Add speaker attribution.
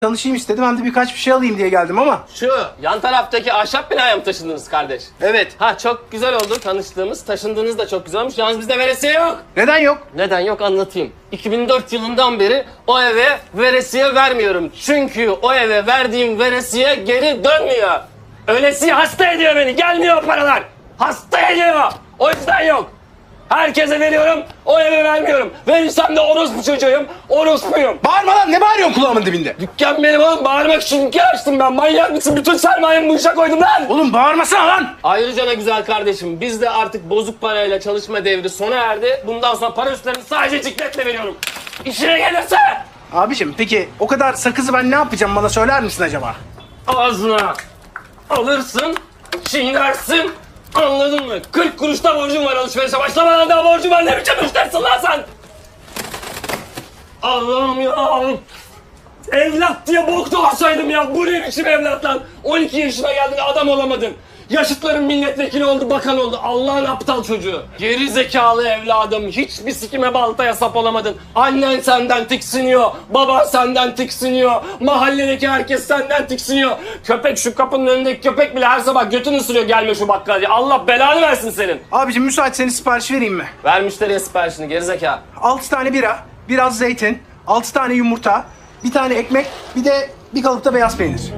Speaker 1: tanışayım istedim. Ben de birkaç bir şey alayım diye geldim ama.
Speaker 2: Şu yan taraftaki ahşap binaya mı taşındınız kardeş?
Speaker 1: Evet.
Speaker 2: Ha çok güzel oldu tanıştığımız. Taşındığınız da çok güzel olmuş. Yalnız bizde veresiye yok.
Speaker 1: Neden yok?
Speaker 2: Neden yok anlatayım. 2004 yılından beri o eve veresiye vermiyorum. Çünkü o eve verdiğim veresiye geri dönmüyor. Öylesi hasta ediyor beni. Gelmiyor o paralar. Hasta ediyor. O yüzden yok. Herkese veriyorum, o eve vermiyorum. Verirsem de orospu çocuğuyum, orospuyum.
Speaker 1: Bağırma lan ne bağırıyorsun kulağımın dibinde?
Speaker 2: Dükkan benim oğlum, bağırmak için dükkan açtım ben. Manyak mısın? Bütün sermayemi bu işe koydum lan.
Speaker 1: Oğlum bağırmasana lan.
Speaker 2: Ayrıca ne güzel kardeşim, bizde artık bozuk parayla çalışma devri sona erdi. Bundan sonra para üstlerini sadece cikletle veriyorum. İşine gelirse
Speaker 1: Abicim peki o kadar sakızı ben ne yapacağım bana söyler misin acaba?
Speaker 2: ağzına alırsın, çiğnersin. Anladın mı? 40 kuruşta borcum var alışverişe başlamadan daha borcum var. Ne biçim müşterisin lan sen? Allah'ım ya. Evlat diye bok doğursaydım ya. Bu ne biçim evlat lan? 12 yaşına geldin adam olamadın. Yaşıtların milletvekili oldu, bakan oldu. Allah'ın aptal çocuğu. Geri zekalı evladım. Hiçbir sikime baltaya sap olamadın. Annen senden tiksiniyor. Baban senden tiksiniyor. Mahalledeki herkes senden tiksiniyor. Köpek şu kapının önündeki köpek bile her sabah götünü ısırıyor gelme şu bakkal diye. Allah belanı versin senin.
Speaker 1: Abicim müsaitseniz sipariş vereyim mi?
Speaker 2: Ver müşteriye siparişini gerizekalı. 6
Speaker 1: tane bira, biraz zeytin, 6 tane yumurta, bir tane ekmek, bir de bir kalıpta beyaz peynir.